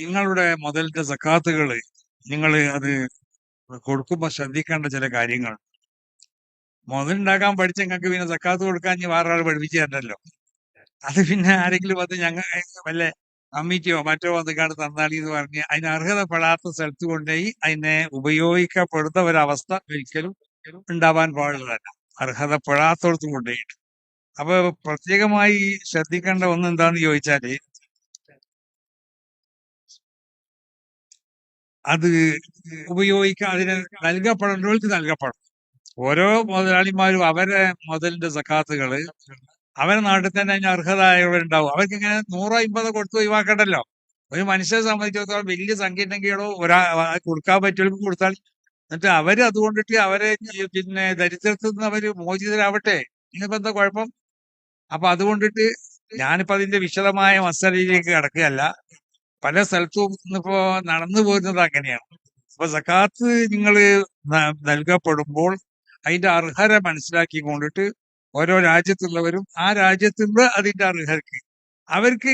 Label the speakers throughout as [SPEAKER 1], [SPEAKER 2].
[SPEAKER 1] നിങ്ങളുടെ മുതലിന്റെ സക്കാത്തുകൾ നിങ്ങൾ അത് കൊടുക്കുമ്പോൾ ശ്രദ്ധിക്കേണ്ട ചില കാര്യങ്ങൾ. മുതലുണ്ടാക്കാൻ പഠിച്ച ഞങ്ങൾക്ക് പിന്നെ സക്കാത്ത് കൊടുക്കാൻ ഇനി വേറെ ആൾ പഠിപ്പിച്ചു തരണ്ടല്ലോ അത് പിന്നെ ആരെങ്കിലും വന്ന് ഞങ്ങൾ വല്ല കമ്മിറ്റിയോ മറ്റോ വന്നിക്കാണ്ട് തന്നാളി എന്ന് പറഞ്ഞ് അതിന് അർഹതപ്പെടാത്ത സ്ഥലത്ത് കൊണ്ടുപോയി അതിനെ ഉപയോഗിക്കപ്പെടുന്ന ഒരവസ്ഥ ഒരിക്കലും ഉണ്ടാവാൻ പാടുള്ളതല്ല. അർഹതപ്പെടാത്തടത്ത് കൊണ്ടുപോയിട്ട്. അപ്പൊ പ്രത്യേകമായി ശ്രദ്ധിക്കേണ്ട ഒന്ന് എന്താന്ന് ചോദിച്ചാൽ അത് ഉപയോഗിക്കാൻ അതിന് നൽകപ്പെടേണ്ടവർക്ക് നൽകപ്പെടണം. ഓരോ മുതലാളിമാരും അവരെ മുതലിന്റെ സക്കാത്തുകൾ അവരെ നാട്ടിൽ തന്നെ അതിന് അർഹതായവരുണ്ടാവും അവർക്ക് ഇങ്ങനെ നൂറോ അമ്പതോ കൊടുത്ത് ഒഴിവാക്കണ്ടല്ലോ? ഒരു മനുഷ്യരെ സംബന്ധിച്ചിടത്തോളം വലിയ സംഖ്യ ഉണ്ടെങ്കിലോ ഒരാ കൊടുക്കാൻ പറ്റുമെങ്കിൽ കൊടുത്താൽ. എന്നിട്ട് അവർ അതുകൊണ്ടിട്ട് അവരെ പിന്നെ ദരിദ്രത്തിൽ നിന്ന് അവർ മോചിതരാവട്ടെ? ഇനിയിപ്പോ എന്താ കുഴപ്പം? അപ്പൊ അതുകൊണ്ടിട്ട് ഞാനിപ്പോ അതിന്റെ വിശദമായ മസലയിലേക്ക് കടക്കുകയല്ല. പല സ്ഥലത്തും ഇന്നിപ്പോ നടന്നു പോരുന്നത് അങ്ങനെയാണ്. അപ്പൊ സക്കാത്ത് നിങ്ങൾ നൽകപ്പെടുമ്പോൾ അതിന്റെ അർഹത മനസ്സിലാക്കി കൊണ്ടിട്ട് ഓരോ രാജ്യത്തുള്ളവരും ആ രാജ്യത്തുള്ള അതിന്റെ അർഹർക്ക് അവർക്ക്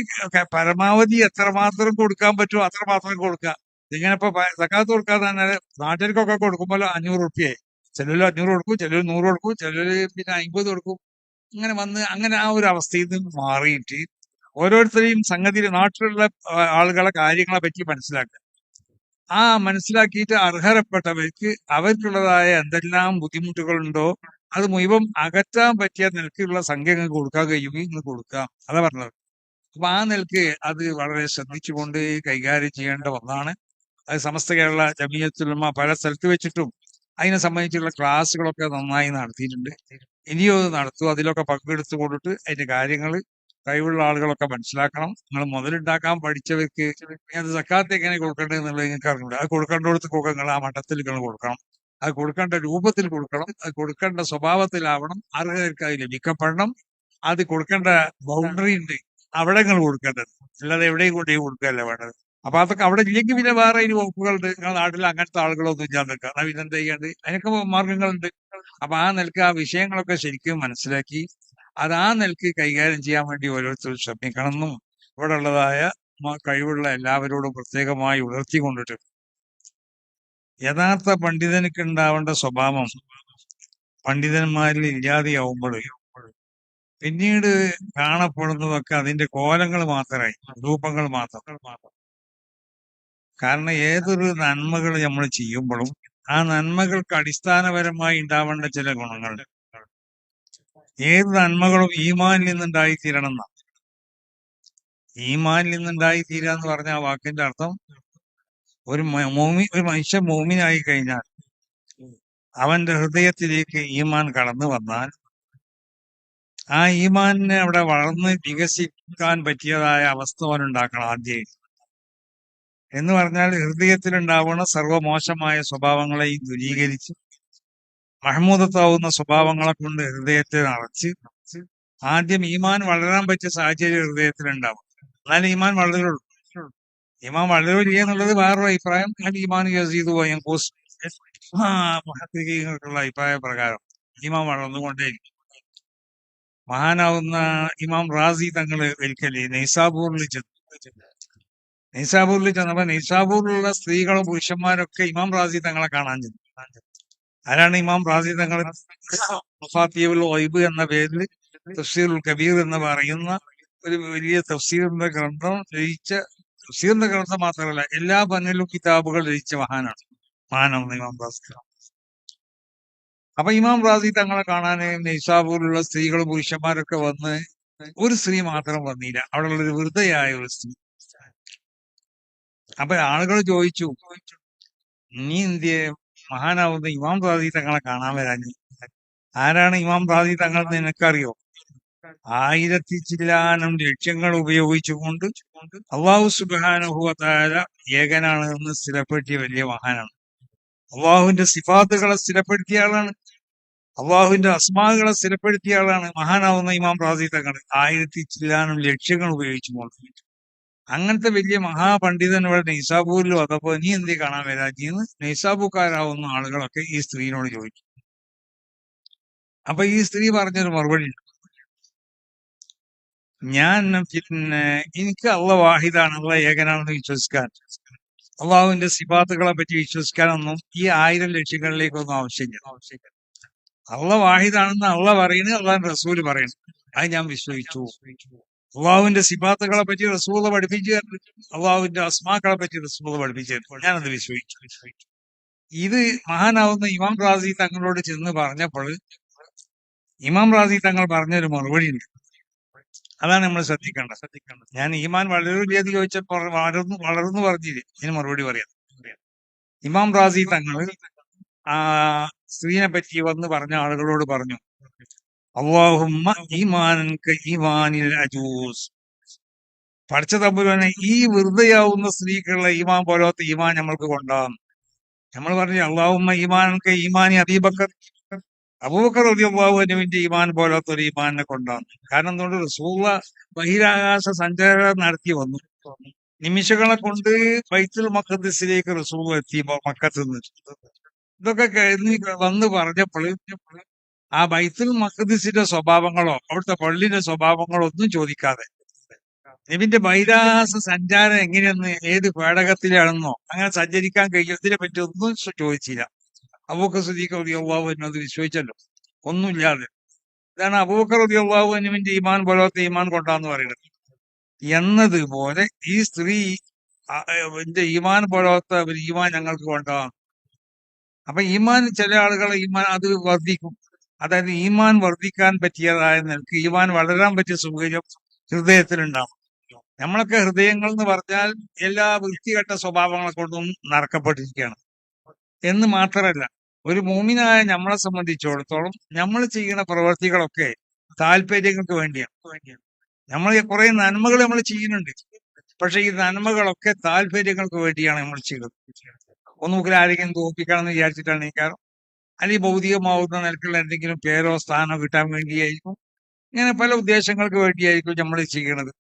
[SPEAKER 1] പരമാവധി എത്രമാത്രം കൊടുക്കാൻ പറ്റുമോ അത്രമാത്രം കൊടുക്കുക. ഇങ്ങനെ ഇപ്പൊ സക്കാത്ത് കൊടുക്കാതെ തന്നെ നാട്ടിലേക്കൊക്കെ കൊടുക്കുമ്പോൾ അഞ്ഞൂറ് റുപ്യയായി ചിലർ അഞ്ഞൂറ് കൊടുക്കും ചിലർ നൂറ് കൊടുക്കും ചിലർ പിന്നെ അമ്പത് കൊടുക്കും. അങ്ങനെ വന്ന് അങ്ങനെ ആ ഒരു അവസ്ഥയിൽ നിന്ന് മാറിയിട്ട് ഓരോരുത്തരെയും സംഗതി നാട്ടിലുള്ള ആളുകളെ കാര്യങ്ങളെ പറ്റി മനസ്സിലാക്കുക. ആ മനസ്സിലാക്കിയിട്ട് അർഹരപ്പെട്ടവർക്ക് അവർക്കുള്ളതായ എന്തെല്ലാം ബുദ്ധിമുട്ടുകളുണ്ടോ അത് മുഴുവൻ അകറ്റാൻ പറ്റിയ നിലക്കുള്ള സംഖ്യ കൊടുക്കാൻ കഴിയുമെങ്കിൽ ഇങ്ങ് കൊടുക്കാം അതാ പറഞ്ഞത്. അപ്പൊ ആ നിലയ്ക്ക് അത് വളരെ ശ്രദ്ധിച്ചുകൊണ്ട് കൈകാര്യം ചെയ്യേണ്ട ഒന്നാണ്. അത് സമസ്ത കേരള ജമീയത്തുലമ പല സ്ഥലത്ത് വെച്ചിട്ടും അതിനെ സംബന്ധിച്ചുള്ള ക്ലാസ്സുകളൊക്കെ നന്നായി നടത്തിയിട്ടുണ്ട്. ഇനിയും അത് നടത്തും. അതിലൊക്കെ പങ്കെടുത്തു കൊണ്ടിട്ട് അതിന്റെ കാര്യങ്ങൾ കഴിവുള്ള ആളുകളൊക്കെ മനസ്സിലാക്കണം. നിങ്ങൾ മുതലുണ്ടാക്കാൻ പഠിച്ചവർക്ക് അത് സക്കാത്ത് എങ്ങനെ കൊടുക്കേണ്ടത് എന്നുള്ളത് നിങ്ങൾക്ക് അറിഞ്ഞൂടെ. അത് കൊടുക്കേണ്ടടുത്ത് നിങ്ങൾ ആ മഠത്തിൽ നിങ്ങൾ കൊടുക്കണം. അത് കൊടുക്കേണ്ട രൂപത്തിൽ കൊടുക്കണം. അത് കൊടുക്കേണ്ട സ്വഭാവത്തിലാവണം. അർഹതർക്ക് അത് ലഭിക്കപ്പെടണം. അത് കൊടുക്കേണ്ട ബൗണ്ടറി ഉണ്ട്. അവിടെ നിങ്ങൾ കൊടുക്കേണ്ടത്. അല്ലാതെ എവിടെയും കൊണ്ടുപോയി കൊടുക്കുകയല്ല വേണ്ടത്. അപ്പൊ അതൊക്കെ അവിടെ ഇല്ലെങ്കിൽ പിന്നെ വേറെ ഇനി വകുപ്പുകളുണ്ട്. നിങ്ങളുടെ നാട്ടിൽ അങ്ങനത്തെ ആളുകളൊന്നും ഇല്ലാതെ നിൽക്കുക. അപ്പൊ പിന്നെ ചെയ്യാണ്ട്? അതിനൊക്കെ മാർഗങ്ങളുണ്ട്. അപ്പൊ ആ നിലയ്ക്ക് ആ വിഷയങ്ങളൊക്കെ ശരിക്കും മനസ്സിലാക്കി അത് ആ കൈകാര്യം ചെയ്യാൻ വേണ്ടി ഓരോരുത്തരും ശ്രമിക്കണം എന്നും ഇവിടെ ഉള്ളതായ കഴിവുള്ള എല്ലാവരോടും പ്രത്യേകമായി ഉണർത്തിക്കൊണ്ടിട്ട് യഥാർത്ഥ പണ്ഡിതനക്ക് ഉണ്ടാവേണ്ട സ്വഭാവം പണ്ഡിതന്മാരിൽ ഇല്ലാതെയാവുമ്പോൾ പിന്നീട് കാണപ്പെടുന്നതൊക്കെ അതിന്റെ കോലങ്ങൾ മാത്രമായി രൂപങ്ങൾ മാത്രം. കാരണം ഏതൊരു നന്മകൾ നമ്മൾ ചെയ്യുമ്പോഴും ആ നന്മകൾക്ക് അടിസ്ഥാനപരമായി ഉണ്ടാവേണ്ട ചില ഗുണങ്ങളുണ്ട്. ഏത് നന്മകളും ഈമാനിൽ നിന്നുണ്ടായി തീരണം എന്നാ ഈമാനിൽ നിന്നുണ്ടായി തീരുക എന്ന് പറഞ്ഞ ആ വാക്കിന്റെ അർത്ഥം ഒരു മോമി ഒരു മനുഷ്യൻ മോമിനായി കഴിഞ്ഞാൽ അവന്റെ ഹൃദയത്തിലേക്ക് ഈമാൻ കടന്നു വന്നാൽ ആ ഈമാനിനെ അവിടെ വളർന്ന് വികസിക്കാൻ പറ്റിയതായ അവസ്ഥ അവൻ ഉണ്ടാക്കണം ആദ്യം. എന്ന് പറഞ്ഞാൽ ഹൃദയത്തിലുണ്ടാവുന്ന സർവമോശമായ സ്വഭാവങ്ങളെയും ദൂരീകരിച്ച് മഹമൂദത്താവുന്ന സ്വഭാവങ്ങളെ കൊണ്ട് ഹൃദയത്തെ നിറച്ച് ആദ്യം ഈമാൻ വളരാൻ പറ്റിയ സാഹചര്യം ഹൃദയത്തിൽ ഉണ്ടാവും എന്നാൽ ഈമാൻ വളരുള്ളൂ. ഈമാൻ വളരില്ല എന്നുള്ളത് വേറൊരു അഭിപ്രായം. ഈമാൻ യസീദ് പോയ മഹത്തികൾക്കുള്ള അഭിപ്രായ പ്രകാരം ഈമാൻ വളർന്നുകൊണ്ടേയിരിക്കും. മഹാനാവുന്ന ഇമാം റാസി തങ്ങൾ ഒരിക്കലേ നൈസാബൂറിൽ ചെന്നു. നൈസാബൂറിൽ ചെന്നപ്പോ നൈസാബൂറിലുള്ള സ്ത്രീകളും പുരുഷന്മാരൊക്കെ ഇമാം റാസി തങ്ങളെ കാണാൻ ചെന്നു. ആരാണ് ഇമാം റാസി തങ്ങളെ? ഒയ്ബ് എന്ന പേരിൽ തഫ്സീറുൽ കബീർ എന്ന് പറയുന്ന ഒരു വലിയ തഫ്സീറിന്റെ ഗ്രന്ഥം രചിച്ച തഫ്സീറിന്റെ ഗ്രന്ഥം മാത്രമല്ല എല്ലാ പന്നിലും കിതാബുകൾ രചിച്ച മഹാനാണ്. മഹാനാണ് ഇമാം റാസി. അപ്പൊ ഇമാം റാസി തങ്ങളെ കാണാൻ നൈസാബൂരിലുള്ള സ്ത്രീകളും പുരുഷന്മാരൊക്കെ വന്ന് ഒരു സ്ത്രീ മാത്രം വന്നില്ല. അവിടെ ഒരു വൃദ്ധയായ ഒരു സ്ത്രീ. അപ്പൊ ആളുകൾ ചോദിച്ചു നീ എന്തിയെ മഹാനാവുന്ന ഇമാം റാസി തങ്ങളെ കാണാൻ വരാൻ ആരാണ് ഇമാം റാസി തങ്ങൾ എന്ന് നിനക്കറിയോ? ആയിരത്തി ചില്ലാനം ലക്ഷ്യങ്ങൾ ഉപയോഗിച്ചുകൊണ്ട് അള്ളാഹു സുബാനുഭവത്തായ ഏകനാണ് എന്ന് സ്ഥിരപ്പെടുത്തിയ വലിയ മഹാനാണ്. അള്ളാഹുവിന്റെ സിഫാത്തുകളെ സ്ഥിരപ്പെടുത്തിയ ആളാണ്. അള്ളാഹുവിന്റെ അസ്മാകളെ സ്ഥിരപ്പെടുത്തിയ ആളാണ് മഹാനാവുന്ന ഇമാം റാസി തങ്ങൾ ആയിരത്തി ചില്ലാനം ലക്ഷ്യങ്ങൾ ഉപയോഗിച്ചുകൊണ്ട് അങ്ങനത്തെ വലിയ മഹാപണ്ഡിതൻ ഇവിടെ നൈസാബൂരിൽ വന്നപ്പോ നീ എന്തേ കാണാൻ വരാജിന്ന് നൈസാബുക്കാരാവുന്ന ആളുകളൊക്കെ ഈ സ്ത്രീനോട് ചോദിച്ചു. അപ്പൊ ഈ സ്ത്രീ പറഞ്ഞൊരു മറുപടി. ഞാൻ പിന്നെ എനിക്ക് അള്ള വാഹിദാണ് അള്ള ഏകനാണെന്ന് വിശ്വസിക്കാൻ. അള്ളാഹുവിന്റെ സിഫാത്തുകളെ പറ്റി വിശ്വസിക്കാനൊന്നും ഈ ആയിരം ലക്ഷ്യങ്ങളിലേക്കൊന്നും ആവശ്യമില്ല. അള്ള വാഹിദാണെന്ന് അള്ള പറയുന്നത് അള്ളാഹ് റസൂൽ പറയുന്നു അത് ഞാൻ വിശ്വസിച്ചു. അള്ളാഹുവിന്റെ സിബാത്തുകളെ പറ്റി റസൂല പഠിപ്പിച്ചു അള്ളാഹുവിന്റെ അസ്മാക്കളെ പറ്റി റസൂല പഠിപ്പിച്ചു ഞാനത് വിശ്വസിച്ചു. ഇത് മഹാനാവുന്ന ഇമാം റാസി തങ്ങളോട് ചെന്ന് പറഞ്ഞപ്പോൾ ഇമാം റാസി തങ്ങൾ പറഞ്ഞൊരു മറുപടി ഉണ്ട്. അതാണ് നമ്മൾ ശ്രദ്ധിക്കേണ്ടത്. ശ്രദ്ധിക്കേണ്ടത് ഞാൻ ഈമാൻ വളരൂലേത് ചോദിച്ചപ്പോൾ വളർന്നു വളർന്നു പറഞ്ഞില്ലേ? ഇതിന് മറുപടി പറയാം. ഇമാം റാസി തങ്ങൾ ആ സ്ത്രീനെ പറ്റി വന്ന് പറഞ്ഞ ആളുകളോട് പറഞ്ഞു. അള്ളാഹുമ്മ ഈമാനൻ ഈമാനിൽ അജൂസ്. പഠിച്ച തമ്പുരാനെ ഈ വെറുതെയാവുന്ന സ്ത്രീക്കുള്ള ഈമാൻ പോലത്തെ ഈമാൻ നമ്മൾക്ക് കൊണ്ടാകും നമ്മൾ പറഞ്ഞു അള്ളാഹുമ്മ ഈമാനൻക ഈമാനി അബീബക്കർ അബൂബക്കർ റബി അള്ളാഹുവിന്റെ ഈമാൻ പോലത്തെ ഒരു ഈമാനെ കൊണ്ടാണ് കാരണം എന്തുകൊണ്ട്? റസൂള്ള ബഹിരാകാശ സഞ്ചാരം നടത്തി വന്നു. നിമിഷങ്ങളെ കൊണ്ട് ബൈത്തുൽ മക്കത്തിലേക്ക് റസൂൾ എത്തി മക്കത്ത് നിന്ന്. ഇതൊക്കെ കഴിഞ്ഞ് വന്ന് പറഞ്ഞപ്പോൾ ആ ബൈത്തുൽ മഹദിസിന്റെ സ്വഭാവങ്ങളോ അവിടുത്തെ പള്ളിയുടെ സ്വഭാവങ്ങളോ ഒന്നും ചോദിക്കാതെ. നിവിന്റെ ബൈരാസ സഞ്ചാരം എങ്ങനെയെന്ന് ഏത് പേടകത്തിലാണെന്നോ അങ്ങനെ സഞ്ചരിക്കാൻ കഴിയും. പറ്റി ഒന്നും ചോദിച്ചില്ല. അബൂക്കർ സുദീഖ് റബി അള്ളാഹു എന്നത് വിശ്വസിച്ചല്ലോ. ഒന്നുമില്ലാതെ. ഇതാണ് അബൂക്കർ റബി അള്ളാഹു അനുവിന്റെ ഈമാൻ പോലത്തെ ഈമാൻ കൊണ്ടാന്ന് പറയുന്നത്. എന്നതുപോലെ ഈ സ്ത്രീ എന്റെ ഈമാൻ പോലത്തെ ഒരു ഈമാൻ ഞങ്ങൾക്ക് കൊണ്ടാണ്. അപ്പൊ ഈമാൻ ചില ആളുകളെ ഈമാൻ അത് വർദ്ധിക്കും. അതായത് ഈമാൻ വർദ്ധിക്കാൻ പറ്റിയതായ നിലയ്ക്ക് ഈമാൻ വളരാൻ പറ്റിയ സൗകര്യം ഹൃദയത്തിലുണ്ടാവും. നമ്മളൊക്കെ ഹൃദയങ്ങൾ എന്ന് പറഞ്ഞാൽ എല്ലാ വൃത്തികെട്ട സ്വഭാവങ്ങളെ കൊണ്ടും നറക്കപ്പെട്ടിരിക്കുകയാണ്. എന്ന് മാത്രമല്ല ഒരു മൂമിനായ നമ്മളെ സംബന്ധിച്ചിടത്തോളം നമ്മൾ ചെയ്യുന്ന പ്രവൃത്തികളൊക്കെ താല്പര്യങ്ങൾക്ക് വേണ്ടിയാണ്. നമ്മൾ കുറെ നന്മകൾ നമ്മൾ ചെയ്യുന്നുണ്ട്. പക്ഷെ ഈ നന്മകളൊക്കെ താല്പര്യങ്ങൾക്ക് വേണ്ടിയാണ് നമ്മൾ ചെയ്യുന്നത്. ഒന്നുകിൽ ആരെങ്കിലും തോൽപ്പിക്കണം എന്ന് വിചാരിച്ചിട്ടാണ് കാരണം അല്ലെങ്കിൽ ഭൗതികമാവുന്ന നിലക്കുള്ള എന്തെങ്കിലും പേരോ സ്ഥാനോ കിട്ടാൻ വേണ്ടിയായിരിക്കും. ഇങ്ങനെ പല ഉദ്ദേശങ്ങൾക്ക് വേണ്ടിയായിരിക്കും നമ്മൾ ചെയ്യണത്.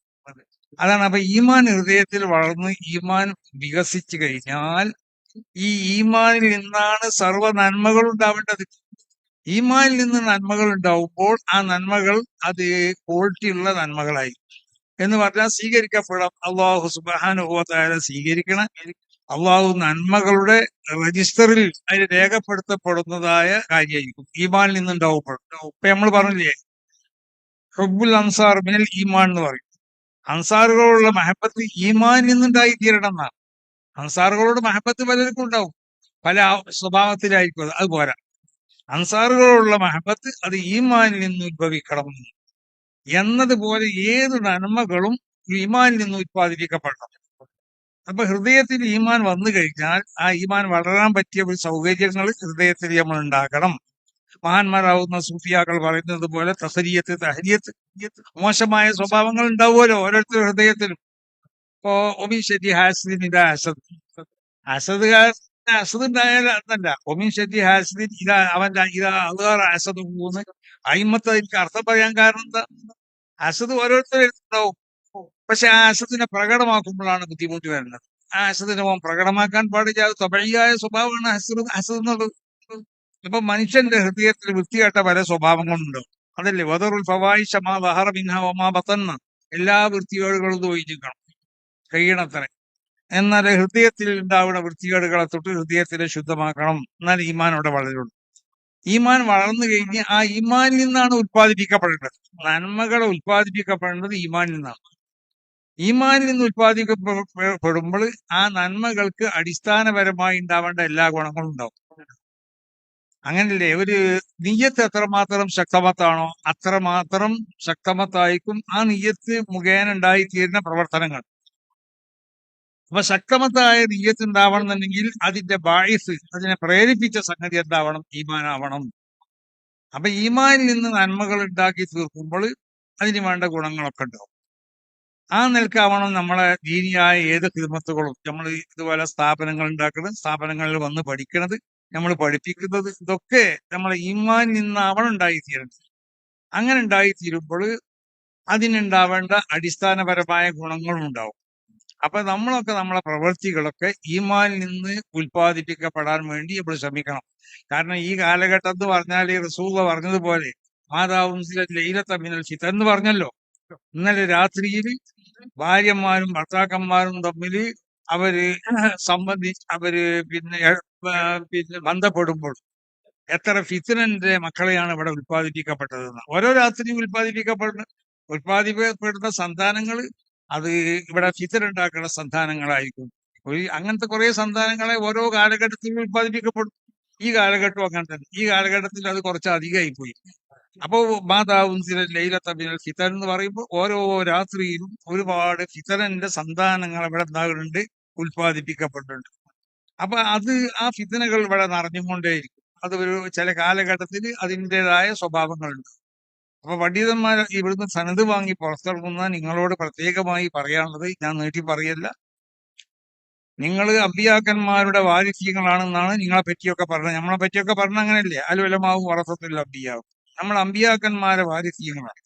[SPEAKER 1] അതാണ് അപ്പൊ ഈമാൻ ഹൃദയത്തിൽ വളർന്ന് ഈമാൻ വികസിച്ചു കഴിഞ്ഞാൽ ഈ ഈമാനിൽ നിന്നാണ് സർവ നന്മകൾ ഉണ്ടാവേണ്ടത്. ഈമാനിൽ നിന്ന് നന്മകൾ ഉണ്ടാവുമ്പോൾ ആ നന്മകൾ അത് ക്വാളിറ്റി ഉള്ള നന്മകളായി എന്ന് പറഞ്ഞാൽ സ്വീകരിക്കപ്പെടാം അള്ളാഹു സുബാനുഭവത്തായ സ്വീകരിക്കണം. അള്ളാഹു നന്മകളുടെ രജിസ്റ്ററിൽ അതിൽ രേഖപ്പെടുത്തപ്പെടുന്നതായ കാര്യമായിരിക്കും. ഈമാനിൽ നിന്നുണ്ടാവുമ്പോൾ ഇപ്പൊ നമ്മൾ പറഞ്ഞില്ലേ ഹുബുൽ അൻസാർ മിനൽ ഈമാൻ എന്ന് പറയും. അൻസാറുകളോടുള്ള മഹബത്ത് ഈമാനിൽ നിന്നുണ്ടായി തീരണം എന്നാണ് അൻസാറുകളോട് മഹബത്ത് പലർക്കും ഉണ്ടാവും. പല സ്വഭാവത്തിലായിരിക്കും അത്. അത് പോരാ. അൻസാറുകളോടുള്ള മഹബത്ത് അത് ഈമാനിൽ നിന്ന് ഉത്ഭവിക്കണം എന്നതുപോലെ ഏത് നന്മകളും ഈമാനിൽ നിന്ന് ഉത്പാദിപ്പിക്കപ്പെടണം. അപ്പൊ ഹൃദയത്തിൽ ഈമാൻ വന്നു കഴിഞ്ഞാൽ ആ ഈമാൻ വളരാൻ പറ്റിയ ഒരു സൗകര്യങ്ങൾ ഹൃദയത്തിൽ നമ്മൾ ഉണ്ടാക്കണം മഹാന്മാരാവുന്ന സൂഫിയാക്കൾ പറയുന്നത് പോലെ തസരിയത്ത് തഹരിയത്ത് മോശമായ സ്വഭാവങ്ങൾ ഉണ്ടാവുമല്ലോ ഓരോരുത്തരും ഹൃദയത്തിലും. ഇപ്പോ ഒമിൻ ഷെറ്റി ഹാസിദിൻ ഇതാ അസദ്. അസദ് അസദ് ഉണ്ടായാൽ അതല്ല. ഒമിൻ ഷെറ്റി ഹാസിദിൻ ഇതാ അവന്റെ ഇതാ അതുകാർ അസദ് പോകുന്നു. അയിമത്ത് എനിക്ക് അർത്ഥം പറയാൻ കാരണം എന്താ? അസദ് ഓരോരുത്തരും ഉണ്ടാവും പക്ഷെ ആ അസദിനെ പ്രകടമാക്കുമ്പോഴാണ് ബുദ്ധിമുട്ട് വരുന്നത്. ആ അസദിനെ അവൻ പ്രകടമാക്കാൻ പാടില്ല. അത് തൊബഴിയായ സ്വഭാവമാണ് അസദ് അസദ് എന്നുള്ളത്. ഇപ്പൊ മനുഷ്യന്റെ ഹൃദയത്തിൽ വൃത്തികെട്ട പല സ്വഭാവങ്ങളുണ്ട് അതല്ലേ? വദറുൽ ഫവായിഷ മാ ദഹറ മിൻഹ വമാ ബതന്ന. എല്ലാ വൃത്തികേടുകളും ഒഴിഞ്ഞിക്കണം കഴിയണത്ര. എന്നാൽ ഹൃദയത്തിൽ ഉണ്ടാവുന്ന വൃത്തികേടുകളെ തൊട്ട് ഹൃദയത്തിനെ ശുദ്ധമാക്കണം. എന്നാൽ ഈമാൻ അവിടെ വളരുള്ളൂ. ഈമാൻ വളർന്നു കഴിഞ്ഞ് ആ ഈമാനിൽ നിന്നാണ് ഉത്പാദിപ്പിക്കപ്പെടേണ്ടത്. നന്മകളെ ഉത്പാദിപ്പിക്കപ്പെടേണ്ടത് ഈമാനിൽ നിന്നാണ്. ഈമാനിൽ നിന്ന് ഉത്പാദിപ്പിക്കപ്പെടുമ്പോൾ ആ നന്മകൾക്ക് അടിസ്ഥാനപരമായി ഉണ്ടാവേണ്ട എല്ലാ ഗുണങ്ങളും ഉണ്ടാവും. അങ്ങനല്ലേ ഒരു നീയത്ത് എത്രമാത്രം ശക്തമത്താണോ അത്രമാത്രം ശക്തമത്തായിരിക്കും ആ നീയത്ത് മുഖേന ഉണ്ടായിത്തീരുന്ന പ്രവർത്തനങ്ങൾ. അപ്പൊ ശക്തമത്തായ നീയത്ത് ഉണ്ടാവണം എന്നുണ്ടെങ്കിൽ അതിന്റെ ബായിസ് അതിനെ പ്രേരിപ്പിച്ച സംഗതി എന്താവണം? ഈമാനാവണം. അപ്പൊ ഈമാനിൽ നിന്ന് നന്മകൾ ഉണ്ടാക്കി തീർക്കുമ്പോൾ അതിന് വേണ്ട ഗുണങ്ങളൊക്കെ ഉണ്ടാവും. ആ നിലക്കാവണം നമ്മളെ ദീനിയായ ഏത് ഹിദ്മത്തുകളും നമ്മൾ ഇതുപോലെ സ്ഥാപനങ്ങൾ ഉണ്ടാക്കുന്നത് സ്ഥാപനങ്ങളിൽ വന്ന് പഠിക്കുന്നത് നമ്മൾ പഠിപ്പിക്കുന്നത് ഇതൊക്കെ നമ്മളെ ഈമാനിൽ നിന്നാവണം ഉണ്ടായിത്തീരുന്നത് അങ്ങനെ ഉണ്ടായിത്തീരുമ്പോൾ അതിനുണ്ടാവേണ്ട അടിസ്ഥാനപരമായ ഗുണങ്ങളും ഉണ്ടാവും. അപ്പൊ നമ്മളൊക്കെ നമ്മളെ പ്രവൃത്തികളൊക്കെ ഈമാനിൽ നിന്ന് ഉൽപ്പാദിപ്പിക്കപ്പെടാൻ വേണ്ടി നമ്മൾ ശ്രമിക്കണം. കാരണം ഈ കാലഘട്ടം എന്ന് പറഞ്ഞാൽ ഈ റസൂല പറഞ്ഞതുപോലെ മാതാവും ലൈല മിനൽ ഫിത്തൻ എന്ന് പറഞ്ഞല്ലോ. ഇന്നലെ രാത്രിയിൽ ഭാര്യമാരും ഭർത്താക്കന്മാരും തമ്മിൽ അവർ സംബന്ധി അവർ പിന്നെ പിന്നെ ബന്ധപ്പെടുമ്പോൾ എത്ര ഫിത്തനന്റെ മക്കളെയാണ് ഇവിടെ ഉൽപ്പാദിപ്പിക്കപ്പെട്ടതെന്ന്. ഓരോ രാത്രിയും ഉൽപ്പാദിപ്പിക്കപ്പെടുന്ന ഉൽപ്പാദിപ്പിക്കപ്പെടുന്ന സന്താനങ്ങൾ അത് ഇവിടെ ഫിത്തൻ ഉണ്ടാക്കുന്ന സന്താനങ്ങളായിരിക്കും. ഒരു അങ്ങനത്തെ കുറെ സന്താനങ്ങളെ ഓരോ കാലഘട്ടത്തിലും ഉൽപ്പാദിപ്പിക്കപ്പെടും. ഈ കാലഘട്ടം അങ്ങനെ തന്നെ. ഈ കാലഘട്ടത്തിൽ അത് കുറച്ച് അധികമായി പോയി അപ്പോ മാതാവും ചില ലൈലത്തബിനൽ ഫിത്തൻ എന്ന് പറയുമ്പോൾ ഓരോ രാത്രിയിലും ഒരുപാട് ഫിത്തനന്റെ സന്താനങ്ങൾ ഇവിടെ ഉണ്ടാകുന്നുണ്ട് ഉത്പാദിപ്പിക്കപ്പെട്ടുണ്ട് അപ്പൊ അത് ആ ഫിത്തനകൾ ഇവിടെ നിറഞ്ഞുകൊണ്ടേയിരിക്കും. അത് ഒരു ചില കാലഘട്ടത്തിൽ അതിന്റെതായ സ്വഭാവങ്ങളുണ്ട്. അപ്പൊ പണ്ഡിതന്മാർ ഇവിടുന്ന് സനത് വാങ്ങി പുറത്തിറങ്ങുന്ന നിങ്ങളോട് പ്രത്യേകമായി പറയാനുള്ളത് ഞാൻ നീട്ടി പറയല്ല. നിങ്ങൾ അബിയാക്കന്മാരുടെ വാരിഫ്യങ്ങളാണെന്നാണ് നിങ്ങളെ പറ്റിയൊക്കെ പറഞ്ഞത്. നമ്മളെ പറ്റിയൊക്കെ പറഞ്ഞ അങ്ങനെയല്ലേ? അലുവലമാവും വറസത്തിൽ അമ്പിയാവും. നമ്മൾ അമ്പിയാക്കന്മാരെ വാരിസ്യങ്ങളാണ്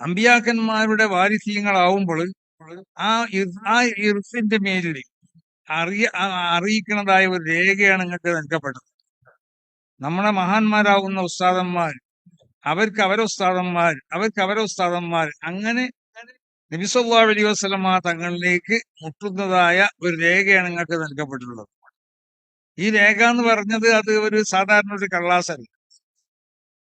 [SPEAKER 1] അമ്പിയാക്കന്മാരുടെ വാരിസ്യങ്ങളാവുമ്പോൾ ആ ആ ഇർസിന്റെ മേലിൽ അറിയ അറിയിക്കുന്നതായ ഒരു രേഖയാണ് നിങ്ങൾക്ക് നൽകപ്പെട്ടത് നമ്മുടെ മഹാന്മാരാകുന്ന ഉസ്താദന്മാർ അവർക്ക് അവരെ ഉസ്താദന്മാർ അവർക്ക് അവരെ ഉസ്താദന്മാർ അങ്ങനെ നബിസല്ലാ അലൈഹി വസ്ലമ തങ്ങളിലേക്ക് മുട്ടുന്നതായ ഒരു രേഖയാണ് നിങ്ങൾക്ക് നൽകപ്പെട്ടിട്ടുള്ളത്. ഈ രേഖ എന്ന് പറഞ്ഞത് അത് ഒരു സാധാരണ ഒരു കള്ളാസല്ല.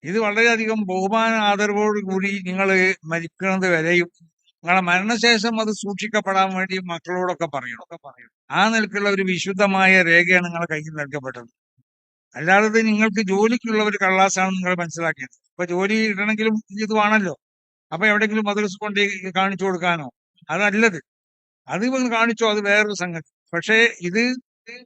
[SPEAKER 1] ഇത് വളരെയധികം ബഹുമാന ആദരവോട് കൂടി നിങ്ങൾ മരിക്കുന്നത് വരെയും നിങ്ങളെ മരണശേഷം അത് സൂക്ഷിക്കപ്പെടാൻ വേണ്ടി മക്കളോടൊക്കെ പറയണം. ആ നിലക്കുള്ള ഒരു വിശുദ്ധമായ രേഖയാണ് നിങ്ങളെ കയ്യിൽ നൽകപ്പെട്ടത്. അല്ലാതെ നിങ്ങൾക്ക് ജോലിക്കുള്ള ഒരു കള്ളാസാണെന്ന് നിങ്ങൾ മനസ്സിലാക്കിയത് ഇപ്പൊ ജോലി കിട്ടണമെങ്കിലും ഇത് വേണമല്ലോ. അപ്പൊ എവിടെയെങ്കിലും മദ്രസ് കൊണ്ട് കാണിച്ചു കൊടുക്കാനോ? അതല്ലത്. അത് കാണിച്ചോ? അത് വേറൊരു സംഗതി. പക്ഷേ ഇത്